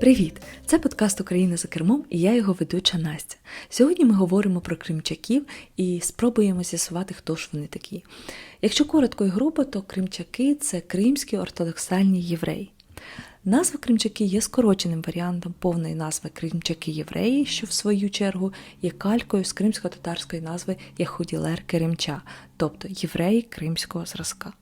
Привіт! Це подкаст Україна за кермом і я його ведуча Настя. Сьогодні ми говоримо про кримчаків і спробуємо з'ясувати, хто ж вони такі. Якщо коротко і грубо, то кримчаки це кримські ортодоксальні євреї. Назва Кримчаки є скороченим варіантом повної назви Кримчаки-євреї, що в свою чергу є калькою з кримсько-татарської назви Яхуділер Керемча, тобто євреї кримського зразка.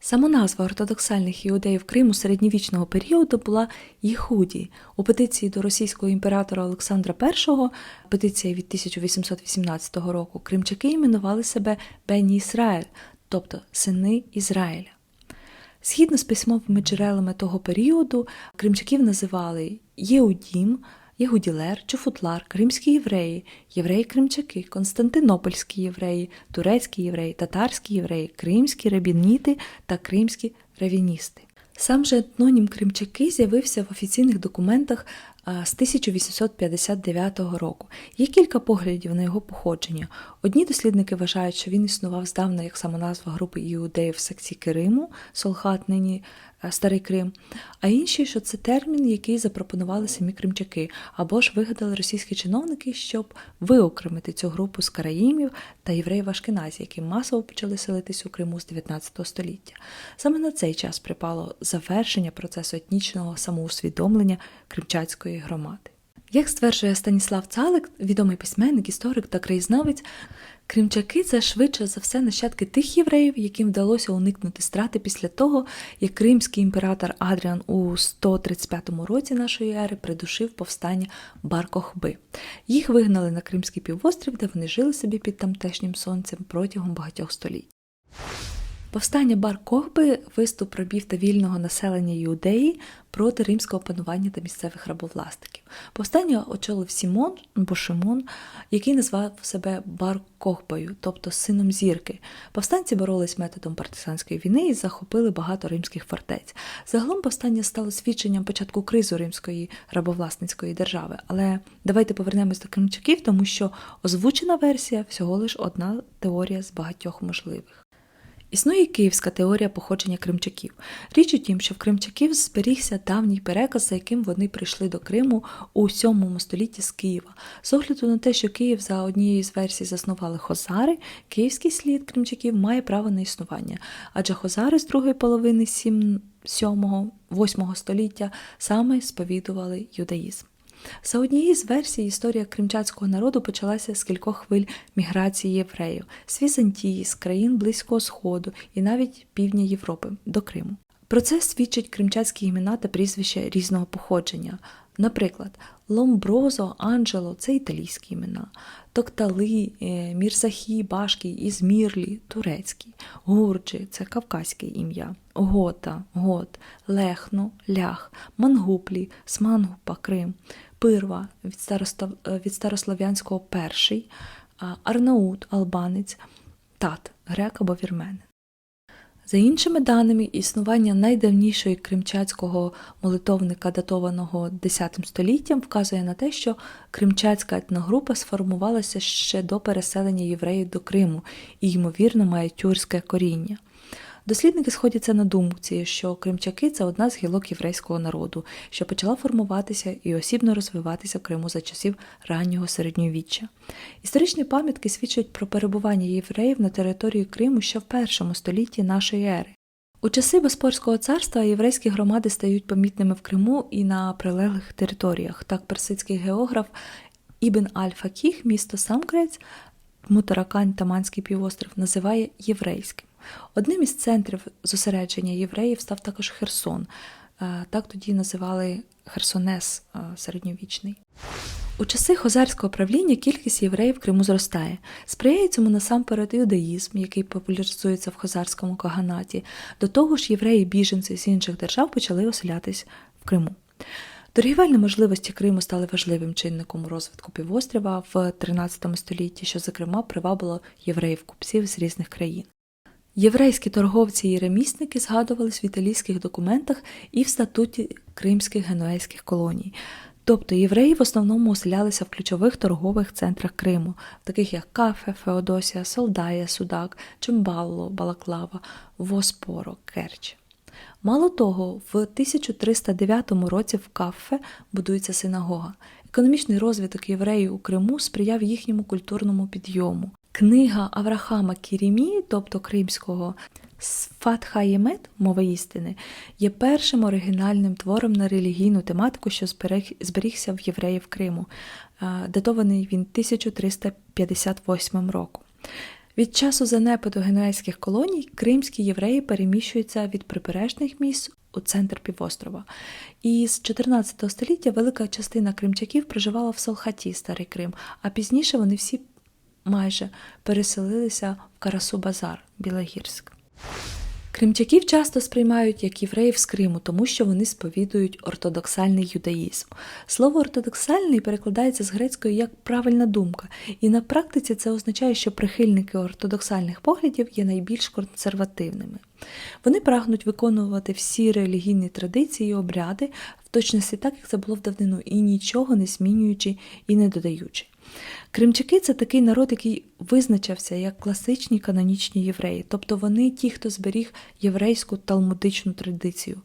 Сама назва ортодоксальних іудеїв Криму середньовічного періоду була Єхуді. У петиції до російського імператора Олександра І, петиція від 1818 року, кримчаки іменували себе Бені Ісраїль, тобто сини Ізраїля. Згідно з письмовими джерелами того періоду, кримчаків називали Єудім, Єгуділер, Чофутлар, кримські євреї, євреї-кримчаки, константинопольські євреї, турецькі євреї, татарські євреї, кримські рабініти та кримські равіністи. Сам же етнонім Кримчаки з'явився в офіційних документах з 1859 року. Є кілька поглядів на його походження. Одні дослідники вважають, що він існував здавна як самоназва групи іудеїв в секції Криму, Солхат нині Старий Крим, а інші, що це термін, який запропонували самі кримчаки, або ж вигадали російські чиновники, щоб виокремити цю групу з караїмів та євреїв Ашкеназі, які масово почали селитись у Криму з 19 століття. Саме на цей час припало завершення процесу етнічного самоусвідомлення кримчацької громади. Як стверджує Станіслав Цалик, відомий письменник, історик та краєзнавець, кримчаки це швидше за все нащадки тих євреїв, яким вдалося уникнути страти після того, як кримський імператор Адріан у 135 році нашої ери придушив повстання Бар-Кохби. Їх вигнали на Кримський півострів, де вони жили собі під тамтешнім сонцем протягом багатьох століть. Повстання Бар Кохби – виступ рабів та вільного населення Іудеї проти римського панування та місцевих рабовласників. Повстання очолив Сімон або Шимон, який назвав себе Бар Кохбою, тобто сином зірки. Повстанці боролись методом партизанської війни і захопили багато римських фортець. Загалом повстання стало свідченням початку кризу римської рабовласницької держави. Але давайте повернемось до кримчаків, тому що озвучена версія всього лиш одна теорія з багатьох можливих. Існує київська теорія походження кримчаків. Річ у тім, що в кримчаків зберігся давній переказ, за яким вони прийшли до Криму у 7 столітті з Києва. З огляду на те, що Київ за однією з версій заснували хозари, київський слід кримчаків має право на існування, адже хозари з другої половини 7-8 століття саме сповідували юдаїзм. За однією з версій, історія кримчацького народу почалася з кількох хвиль міграції євреїв з Візантії, з країн Близького Сходу і навіть півдня Європи до Криму. Про це свідчать кримчацькі імена та прізвища різного походження. Наприклад, Ломброзо, Анджело це італійські імена, Токтали, е, Мірзахі, Башкій, Ізмірлі турецькі, Гурджі це кавказьке ім'я, Гота, Гот, Лехно, Лях, Мангуплі, Смангупа, Крим, Пирва від, старостав... Е, від старослов'янського перший, Арнаут, албанець, тат, грек або вірменин. За іншими даними, існування найдавнішої кримчацького молитовника, датованого X століттям, вказує на те, що кримчацька етногрупа сформувалася ще до переселення євреїв до Криму і, ймовірно, має тюркське коріння. Дослідники сходяться на думці, що кримчаки це одна з гілок єврейського народу, що почала формуватися і осібно розвиватися в Криму за часів раннього середньовіччя. Історичні пам'ятки свідчать про перебування євреїв на території Криму ще в першому столітті нашої ери. У часи Боспорського царства єврейські громади стають помітними в Криму і на прилеглих територіях. Так персидський географ Ібн Аль-Факіх, місто Самкрець, Мутаракань Таманський півостров називає єврейським. Одним із центрів зосередження євреїв став також Херсон. Е, так тоді називали Херсонес е, середньовічний. У часи хозарського правління кількість євреїв в Криму зростає. Сприяє цьому насамперед іудаїзм, який популяризується в хозарському каганаті. До того ж, євреї-біженці з інших держав почали оселятись в Криму. Торгівельні можливості Криму стали важливим чинником розвитку півострова в 13 столітті, що, зокрема, привабило євреїв-купців з різних країн. Єврейські торговці і ремісники згадувались в італійських документах і в статуті кримських генуейських колоній. Тобто євреї в основному оселялися в ключових торгових центрах Криму, таких як Кафе, Феодосія, Солдая, Судак, Чимбалло, Балаклава, Воспоро, Керч. Мало того, в 1309 році в Каффе будується синагога. Економічний розвиток євреїв у Криму сприяв їхньому культурному підйому. Книга Аврахама Кірімі, тобто кримського Сфат Хаємет, мова істини, є першим оригінальним твором на релігійну тематику, що зберігся в євреїв Криму. Е, Датований він 1358 роком. Від часу занепаду генуезьких колоній кримські євреї переміщуються від прибережних місць у центр півострова. І з 14 століття велика частина кримчаків проживала в Солхаті, Старий Крим, а пізніше вони всі майже переселилися в Карасу-Базар, Білогірськ. Кримчаків часто сприймають як євреїв з Криму, тому що вони сповідують ортодоксальний юдаїзм. Слово ортодоксальний перекладається з грецької як правильна думка, і на практиці це означає, що прихильники ортодоксальних поглядів є найбільш консервативними. Вони прагнуть виконувати всі релігійні традиції і обряди в точності так, як це було в давнину, і нічого не змінюючи і не додаючи. Кримчаки це такий народ, який визначався як класичні канонічні євреї, тобто вони ті, хто зберіг єврейську талмудичну традицію.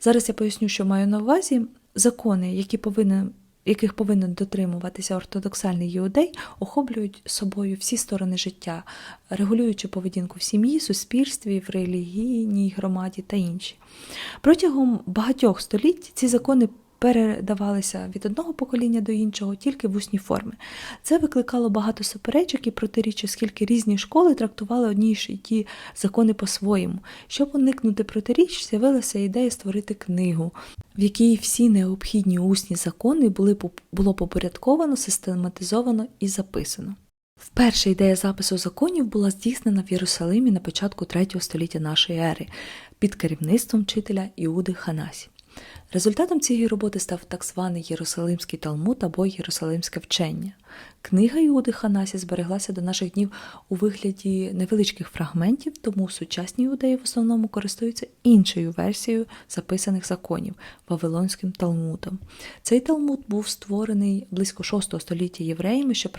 Зараз я поясню, що маю на увазі закони, які повинен, яких повинен дотримуватися ортодоксальний іудей, охоплюють собою всі сторони життя, регулюючи поведінку в сім'ї, суспільстві, в релігійній громаді та інші. Протягом багатьох століть ці закони передавалися від одного покоління до іншого тільки в усній формі. Це викликало багато суперечок і протиріч, оскільки різні школи трактували одні й ті закони по-своєму. Щоб уникнути протиріч, з'явилася ідея створити книгу, в якій всі необхідні усні закони були було попорядковано, систематизовано і записано. Вперше ідея запису законів була здійснена в Єрусалимі на початку третього століття нашої ери під керівництвом вчителя Іуди Ханасі. Результатом цієї роботи став так званий Єрусалимський Талмуд або Єрусалимське вчення. Книга Іуди Ханасі збереглася до наших днів у вигляді невеличких фрагментів, тому сучасні іудеї в основному користуються іншою версією записаних законів Вавилонським Талмудом. Цей Талмуд був створений близько VI століття євреями, що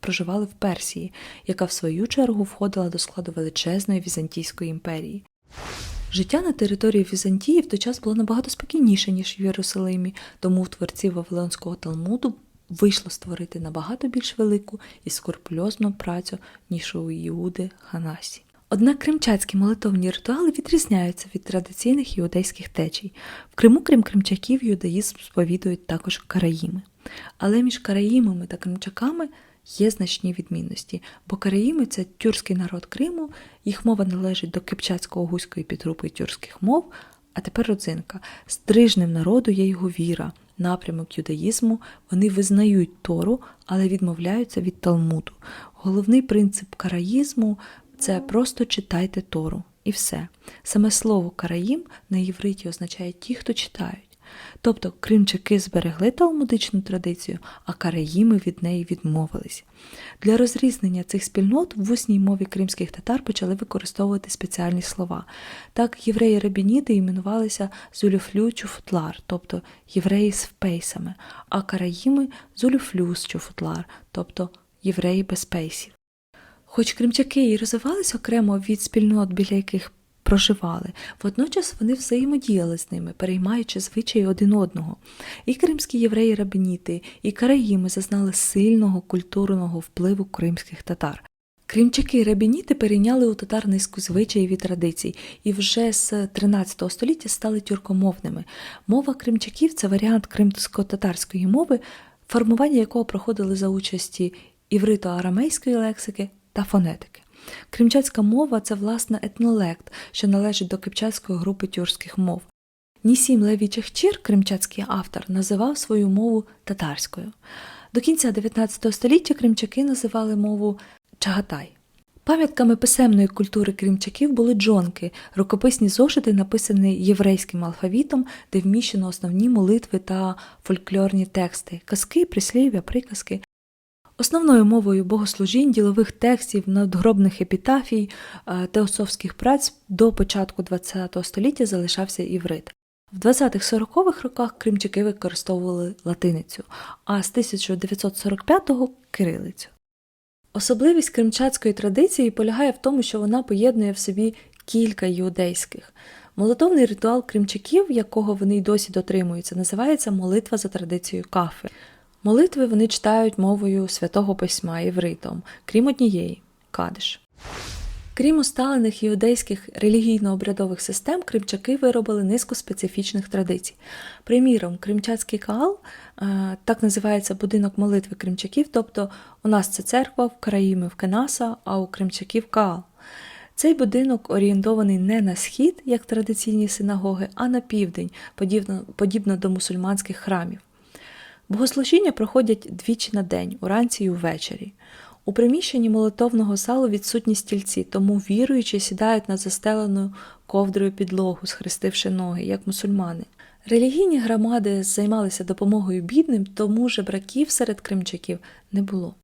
проживали в Персії, яка в свою чергу входила до складу величезної Візантійської імперії. Життя на території Візантії в той час було набагато спокійніше, ніж в Єрусалимі, тому в творців Вавилонського Талмуду вийшло створити набагато більш велику і скрупульозну працю, ніж у Іуди Ханасі. Однак кримчацькі молитовні ритуали відрізняються від традиційних іудейських течій. В Криму, крім кримчаків, юдаїзм сповідують також караїми. Але між караїмами та кримчаками є значні відмінності, бо караїми це тюркський народ Криму, їх мова належить до кипчацького гуської підгрупи тюркських мов, а тепер родзинка. Стрижним народу є його віра, напрямок юдаїзму, вони визнають Тору, але відмовляються від Талмуду. Головний принцип караїзму це просто читайте Тору. І все. Саме слово караїм на євриті означає ті, хто читають. Тобто кримчаки зберегли талмудичну традицію, а караїми від неї відмовились. Для розрізнення цих спільнот в усній мові кримських татар почали використовувати спеціальні слова. Так, євреї рабініти іменувалися зулюфлю чуфутлар, тобто євреї з пейсами, а караїми зулюфлюс чуфутлар, тобто євреї без пейсів. Хоч кримчаки і розвивалися окремо від спільнот, біля яких проживали. Водночас вони взаємодіяли з ними, переймаючи звичаї один одного. І кримські євреї рабініти, і караїми зазнали сильного культурного впливу кримських татар. Кримчаки і рабініти перейняли у татар низку звичаїв і традицій, і вже з 13 століття стали тюркомовними. Мова кримчаків це варіант кримсько-татарської мови, формування якого проходили за участі іврито-арамейської лексики та фонетики. Кримчацька мова це власне етнолект, що належить до кримчацької групи тюркських мов. Нісім Левій Чехчір, кримчацький автор, називав свою мову татарською. До кінця 19 століття кримчаки називали мову Чагатай. Пам'ятками писемної культури кримчаків були джонки, рукописні зошити, написані єврейським алфавітом, де вміщено основні молитви та фольклорні тексти, казки, прислів'я, приказки. Основною мовою богослужінь, ділових текстів, надгробних епітафій теософських праць до початку ХХ століття залишався іврит. В 20-40-х роках кримчаки використовували латиницю, а з 1945-го кирилицю. Особливість кримчацької традиції полягає в тому, що вона поєднує в собі кілька іудейських Молитовний ритуал кримчаків, якого вони й досі дотримуються, називається молитва за традицією кафи. Молитви вони читають мовою святого письма євритом, крім однієї кадиш. Крім усталених іудейських релігійно-обрядових систем, кримчаки виробили низку специфічних традицій. Приміром, кримчацький каал, е, так називається будинок молитви кримчаків, тобто у нас це церква в Караїми в Кенаса, а у кримчаків каал. Цей будинок орієнтований не на схід, як традиційні синагоги, а на південь, подібно, подібно до мусульманських храмів. Богослужіння проходять двічі на день, уранці і увечері. У приміщенні молитовного залу відсутні стільці, тому віруючі сідають на застелену ковдрою підлогу, схрестивши ноги, як мусульмани. Релігійні громади займалися допомогою бідним, тому жебраків серед кримчаків не було.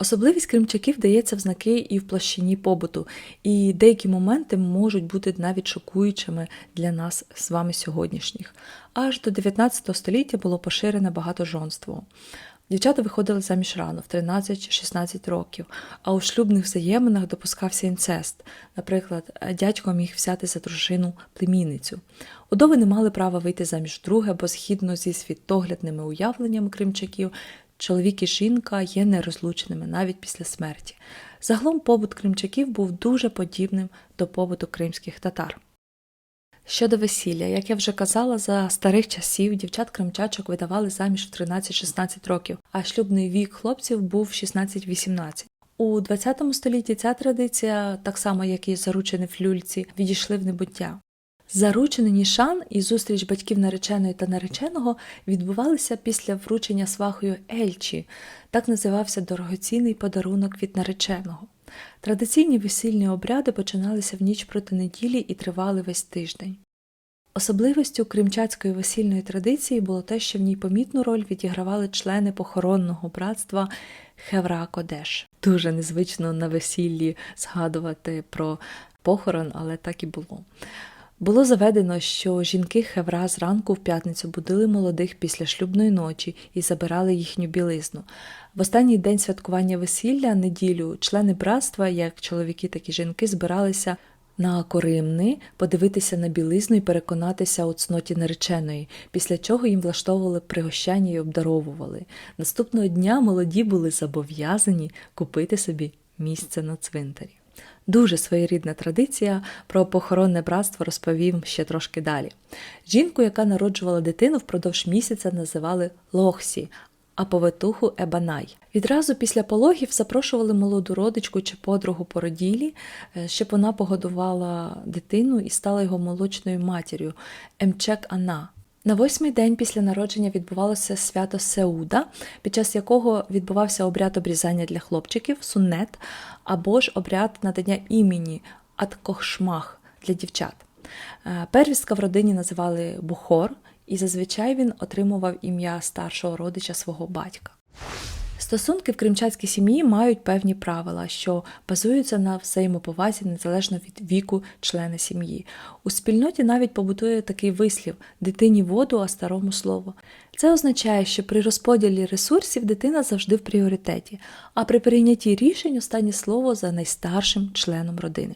Особливість кримчаків дається в знаки і в площині побуту, і деякі моменти можуть бути навіть шокуючими для нас з вами сьогоднішніх. Аж до 19 століття було поширене багатожонство. Дівчата виходили заміж рано, в 13-16 років, а у шлюбних взаєминах допускався інцест. Наприклад, дядько міг взяти за дружину племінницю. Удови не мали права вийти заміж друге, бо згідно зі світоглядними уявленнями кримчаків, чоловік і жінка є нерозлучними навіть після смерті. Загалом побут кримчаків був дуже подібним до побуту кримських татар. Щодо весілля, як я вже казала, за старих часів дівчат кримчачок видавали заміж в 13-16 років, а шлюбний вік хлопців був 16-18. У ХХ столітті ця традиція, так само як і заручені в люльці, відійшли в небуття. Заручений нішан і зустріч батьків нареченої та нареченого відбувалися після вручення свахою Ельчі, так називався дорогоцінний подарунок від нареченого. Традиційні весільні обряди починалися в ніч проти неділі і тривали весь тиждень. Особливістю кримчацької весільної традиції було те, що в ній помітну роль відігравали члени похоронного братства Хевра Кодеш. Дуже незвично на весіллі згадувати про похорон, але так і було. Було заведено, що жінки Хевра зранку в п'ятницю будили молодих після шлюбної ночі і забирали їхню білизну. В останній день святкування весілля, неділю, члени братства, як чоловіки, так і жінки, збиралися на коримни, подивитися на білизну і переконатися у цноті нареченої, після чого їм влаштовували пригощання і обдаровували. Наступного дня молоді були зобов'язані купити собі місце на цвинтарі. Дуже своєрідна традиція про похоронне братство розповім ще трошки далі. Жінку, яка народжувала дитину, впродовж місяця називали Лохсі, а повитуху Ебанай. Відразу після пологів запрошували молоду родичку чи подругу породілі, е, щоб вона погодувала дитину і стала його молочною матір'ю Емчек Ана. На восьмий день після народження відбувалося свято Сеуда, під час якого відбувався обряд обрізання для хлопчиків, суннет, або ж обряд надання імені Аткохшмах для дівчат. Е, Первістка в родині називали Бухор, і зазвичай він отримував ім'я старшого родича свого батька. Стосунки в кримчацькій сім'ї мають певні правила, що базуються на взаємоповазі незалежно від віку члена сім'ї. У спільноті навіть побутує такий вислів дитині воду, а старому слово. Це означає, що при розподілі ресурсів дитина завжди в пріоритеті, а при прийнятті рішень останнє слово за найстаршим членом родини.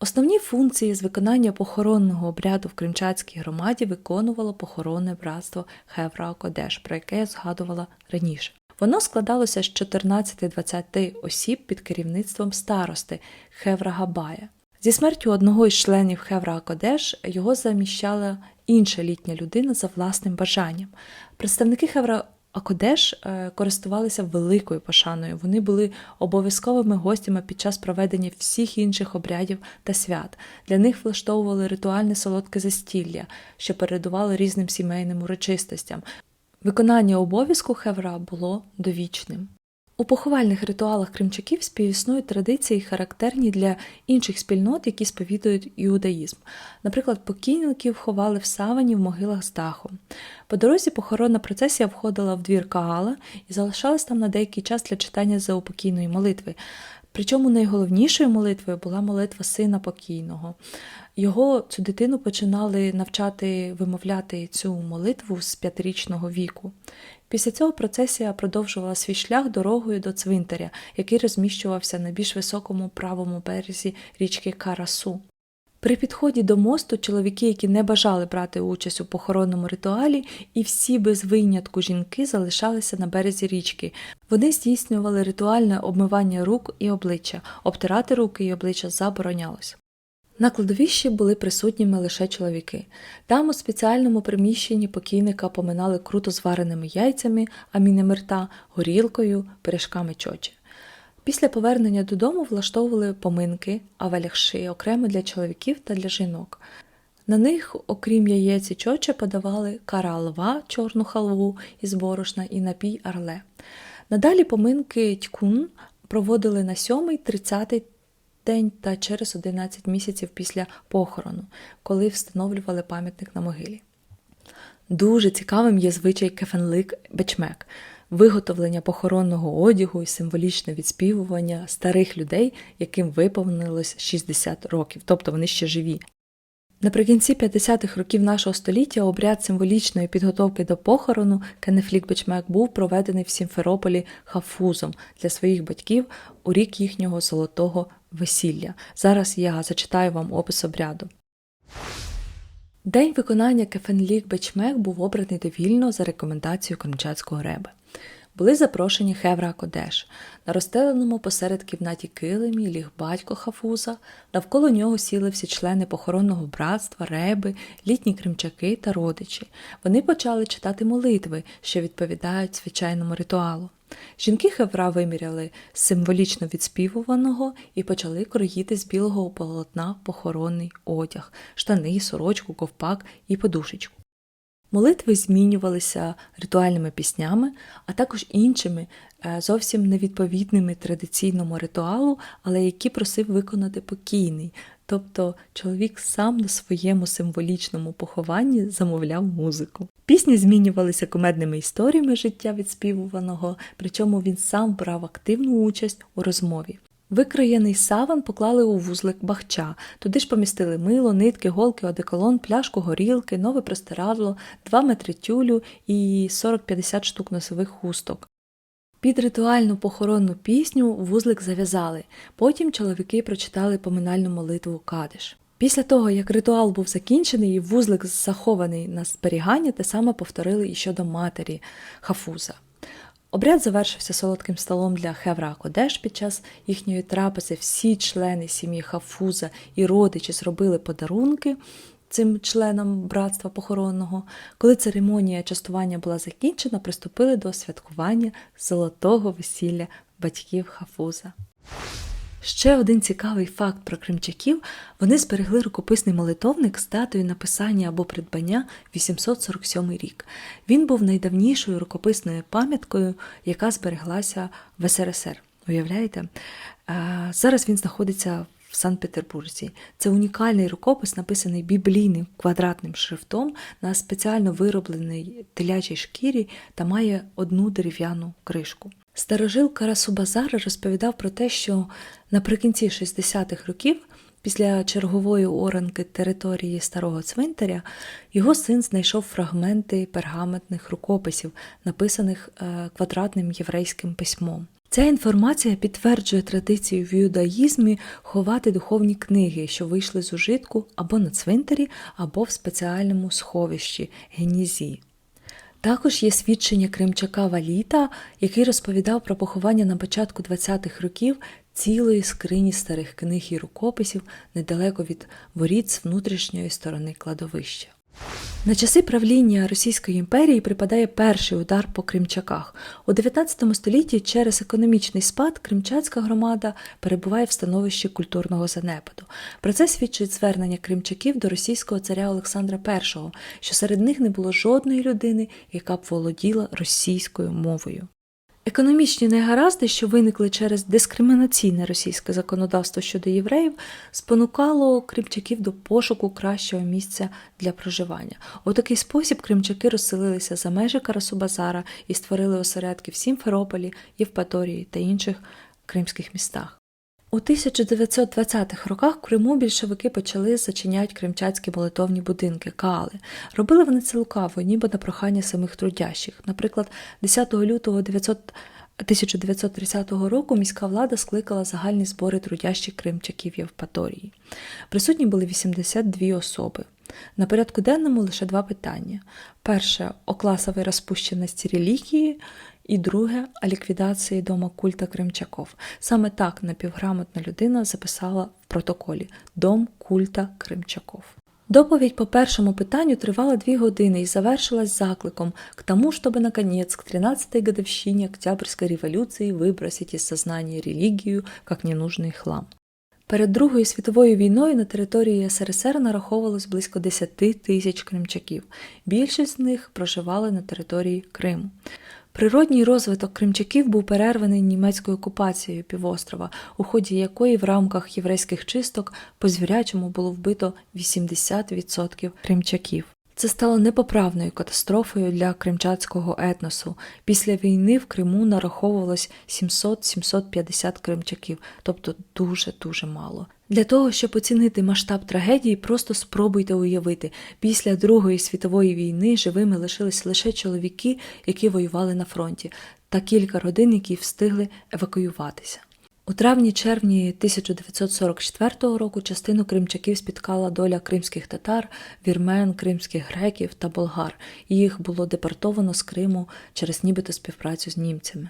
Основні функції з виконання похоронного обряду в Кримчацькій громаді виконувало похоронне братство Хевра Кодеш, про яке я згадувала раніше. Воно складалося з 14-20 осіб під керівництвом старости Хевра Габая. Зі смертю одного із членів Хевра Кодеш його заміщала інша літня людина за власним бажанням. Представники Хевра Акодеш е, користувалися великою пошаною. Вони були обов'язковими гостями під час проведення всіх інших обрядів та свят. Для них влаштовували ритуальне солодке застілля, що передувало різним сімейним урочистостям. Виконання обов'язку хевра було довічним. У поховальних ритуалах кримчаків співіснують традиції, характерні для інших спільнот, які сповідують іудаїзм. Наприклад, покійників ховали в савані в могилах з дахом. По дорозі похоронна процесія входила в двір Каала і залишалась там на деякий час для читання заупокійної молитви. Причому найголовнішою молитвою була молитва сина покійного. Його цю дитину починали навчати вимовляти цю молитву з п'ятирічного віку. Після цього процесія продовжувала свій шлях дорогою до цвинтаря, який розміщувався на більш високому правому березі річки Карасу. При підході до мосту чоловіки, які не бажали брати участь у похоронному ритуалі, і всі без винятку жінки залишалися на березі річки. Вони здійснювали ритуальне обмивання рук і обличчя, обтирати руки і обличчя заборонялось. На кладовищі були присутніми лише чоловіки. Там у спеціальному приміщенні покійника поминали круто звареними яйцями, амінами рта, горілкою, пиріжками чочі. Після повернення додому влаштовували поминки, аваляхши окремо для чоловіків та для жінок. На них, окрім яєць і чоче, подавали кара лва, чорну халву із борошна і напій арле. Надалі поминки тькун проводили на сьомий, тридцятий день та через 11 місяців після похорону, коли встановлювали пам'ятник на могилі. Дуже цікавим є звичай кефенлик бечмек виготовлення похоронного одягу і символічне відспівування старих людей, яким виповнилось 60 років, тобто вони ще живі. Наприкінці 50-х років нашого століття обряд символічної підготовки до похорону Кенефлік Бечмек був проведений в Сімферополі хафузом для своїх батьків у рік їхнього золотого весілля. Зараз я зачитаю вам опис обряду. День виконання Кефенлік Бечмек був обраний довільно за рекомендацією Кримчацького реби. Були запрошені Хевра Кодеш. На розстеленому посеред кімнаті килимі ліг батько Хафуза, навколо нього сіли всі члени похоронного братства, реби, літні кримчаки та родичі. Вони почали читати молитви, що відповідають звичайному ритуалу. Жінки Хевра виміряли з символічно відспівуваного і почали кроїти з білого полотна похоронний одяг, штани, сорочку, ковпак і подушечку. Молитви змінювалися ритуальними піснями, а також іншими, е, зовсім невідповідними традиційному ритуалу, але які просив виконати покійний. Тобто чоловік сам на своєму символічному похованні замовляв музику. Пісні змінювалися комедними історіями життя відспівуваного, причому він сам брав активну участь у розмові. Викроєний саван поклали у вузлик бахча. Туди ж помістили мило, нитки, голки, одеколон, пляшку горілки, нове простирадло, 2 метри тюлю і 40-50 штук носових хусток. Під ритуальну похоронну пісню вузлик зав'язали. Потім чоловіки прочитали поминальну молитву Кадиш. Після того, як ритуал був закінчений і вузлик захований на зберігання, те саме повторили і щодо матері Хафуза. Обряд завершився солодким столом для Хевра Кодеш. Під час їхньої трапези всі члени сім'ї Хафуза і родичі зробили подарунки цим членам братства похоронного. Коли церемонія частування була закінчена, приступили до святкування золотого весілля батьків Хафуза. Ще один цікавий факт про кримчаків вони зберегли рукописний молитовник з датою написання або придбання 847 рік. Він був найдавнішою рукописною пам'яткою, яка збереглася в СРСР. Уявляєте? Зараз він знаходиться Санкт-Петербурзі. Це унікальний рукопис, написаний біблійним квадратним шрифтом на спеціально виробленій телячій шкірі та має одну дерев'яну кришку. Старожил Карасубазар розповідав про те, що наприкінці 60-х років, після чергової оранки території старого цвинтаря, його син знайшов фрагменти пергаментних рукописів, написаних е, квадратним єврейським письмом. Ця інформація підтверджує традицію в юдаїзмі ховати духовні книги, що вийшли з ужитку або на цвинтарі, або в спеціальному сховищі генізі. Також є свідчення Кримчака Валіта, який розповідав про поховання на початку 20-х років цілої скрині старих книг і рукописів недалеко від воріт з внутрішньої сторони кладовища. На часи правління Російської імперії припадає перший удар по кримчаках. У 19 столітті через економічний спад кримчацька громада перебуває в становищі культурного занепаду. Про це свідчить звернення кримчаків до російського царя Олександра І, що серед них не було жодної людини, яка б володіла російською мовою. Економічні негаразди, що виникли через дискримінаційне російське законодавство щодо євреїв, спонукало кримчаків до пошуку кращого місця для проживання. У такий спосіб кримчаки розселилися за межі Карасубазара і створили осередки в Сімферополі, Євпаторії та інших кримських містах. У 1920-х роках в Криму більшовики почали зачиняти кримчацькі молитовні будинки, кали. Робили вони це лукаво, ніби на прохання самих трудящих. Наприклад, 10 лютого 1930 року міська влада скликала загальні збори трудящих кримчаків Євпаторії. Присутні були 82 особи. На порядку денному лише два питання: перше о класовій розпущеності релігії, і друге о ліквідації дома культа Кримчаков. Саме так напівграмотна людина записала в протоколі Дом культа Кримчаков. Доповідь по першому питанню тривала дві години и завершилась закликом к тому, чтобы, наконец, к 13-й годовщине Октябрьской революции выбросить из сознания религию как ненужный хлам. Перед Другою світовою війною на території СРСР нараховувалось близько 10 тисяч кримчаків. Більшість з них проживали на території Криму. Природній розвиток кримчаків був перерваний німецькою окупацією півострова, у ході якої в рамках єврейських чисток по звірячому було вбито 80% кримчаків. Це стало непоправною катастрофою для кримчацького етносу. Після війни в Криму нараховувалось 700-750 кримчаків, тобто дуже-дуже мало. Для того, щоб оцінити масштаб трагедії, просто спробуйте уявити, після Другої світової війни живими лишились лише чоловіки, які воювали на фронті, та кілька родин, які встигли евакуюватися. У травні-червні 1944 року частину кримчаків спіткала доля кримських татар, вірмен, кримських греків та болгар. Їх було депортовано з Криму через нібито співпрацю з німцями.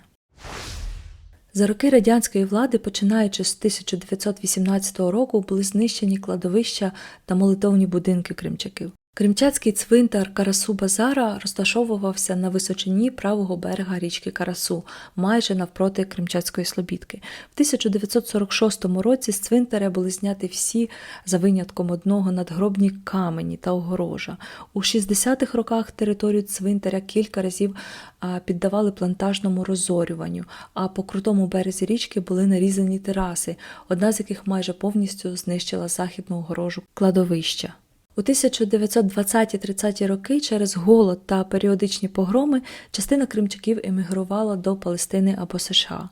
За роки радянської влади, починаючи з 1918 року, були знищені кладовища та молитовні будинки кримчаків. Кримчацький цвинтар Карасу Базара розташовувався на височині правого берега річки Карасу, майже навпроти Кримчацької Слобідки. В 1946 році з цвинтаря були зняті всі за винятком одного надгробні камені та огорожа. У 60-х роках територію цвинтаря кілька разів піддавали плантажному розорюванню, а по крутому березі річки були нарізані тераси, одна з яких майже повністю знищила західну огорожу кладовища. У 1920-30 роки через голод та періодичні погроми частина кримчаків емігрувала до Палестини або США.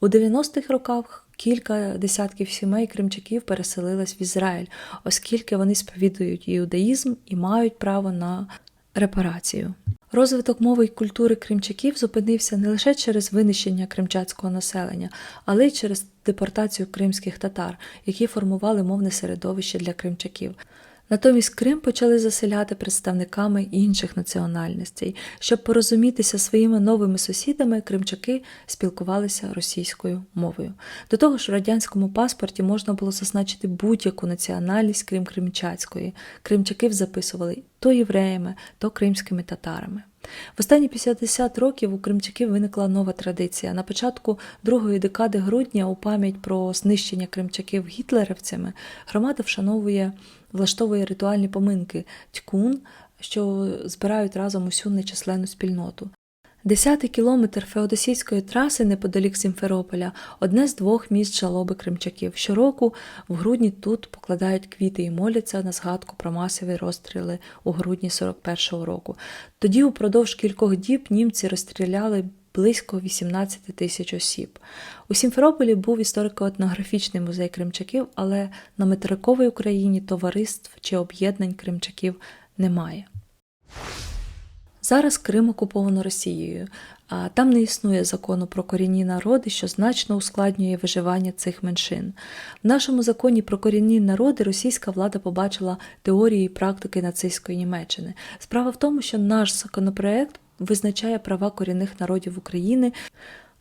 У 90-х роках кілька десятків сімей кримчаків переселились в Ізраїль, оскільки вони сповідують іудаїзм і мають право на репарацію. Розвиток мови й культури кримчаків зупинився не лише через винищення кримчацького населення, але й через депортацію кримських татар, які формували мовне середовище для кримчаків. Натомість Крим почали заселяти представниками інших національностей. Щоб порозумітися своїми новими сусідами, кримчаки спілкувалися російською мовою. До того ж, в радянському паспорті можна було зазначити будь-яку національність, крім кримчацької. Кримчаків записували то євреями, то кримськими татарами. В останні 50 років у кримчаків виникла нова традиція. На початку другої декади грудня, у пам'ять про знищення кримчаків гітлерівцями, громада вшановує, влаштовує ритуальні поминки тькун, що збирають разом усю нечисленну спільноту. Десятий кілометр феодосійської траси неподалік Сімферополя одне з двох міст жалоби кримчаків. Щороку в грудні тут покладають квіти і моляться на згадку про масові розстріли у грудні 41-го року. Тоді упродовж кількох діб німці розстріляли близько 18 тисяч осіб. У Сімферополі був історико-етнографічний музей кримчаків, але на материковій Україні товариств чи об'єднань кримчаків немає. Зараз Крим окуповано Росією, а там не існує закону про корінні народи, що значно ускладнює виживання цих меншин. В нашому законі про корінні народи російська влада побачила теорії і практики нацистської Німеччини. Справа в тому, що наш законопроект визначає права корінних народів України.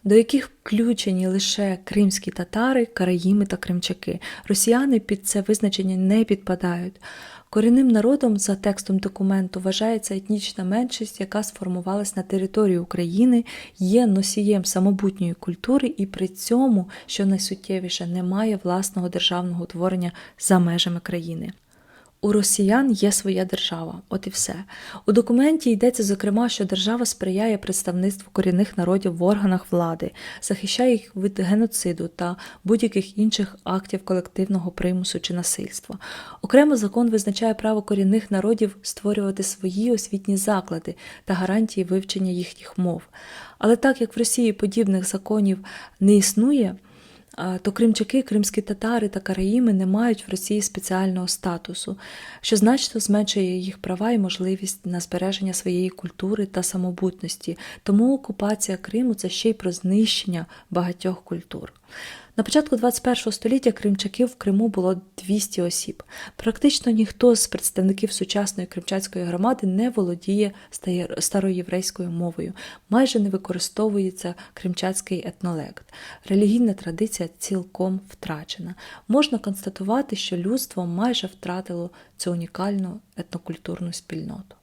До яких включені лише кримські татари, караїми та кримчаки. Росіяни під це визначення не підпадають. Корінним народом за текстом документу вважається етнічна меншість, яка сформувалась на території України, є носієм самобутньої культури і при цьому, що найсуттєвіше, не має власного державного утворення за межами країни. У росіян є своя держава, от і все. У документі йдеться, зокрема, що держава сприяє представництву корінних народів в органах влади, захищає їх від геноциду та будь-яких інших актів колективного примусу чи насильства. Окремо закон визначає право корінних народів створювати свої освітні заклади та гарантії вивчення їхніх мов. Але так як в Росії подібних законів не існує, то кримчаки, кримські татари та караїми не мають в Росії спеціального статусу, що значно зменшує їх права і можливість на збереження своєї культури та самобутності. Тому окупація Криму це ще й про знищення багатьох культур. На початку 21 століття кримчаків в Криму було 200 осіб. Практично ніхто з представників сучасної кримчацької громади не володіє староєврейською мовою, майже не використовується кримчацький етнолект. Релігійна традиція цілком втрачена. Можна констатувати, що людство майже втратило цю унікальну етнокультурну спільноту.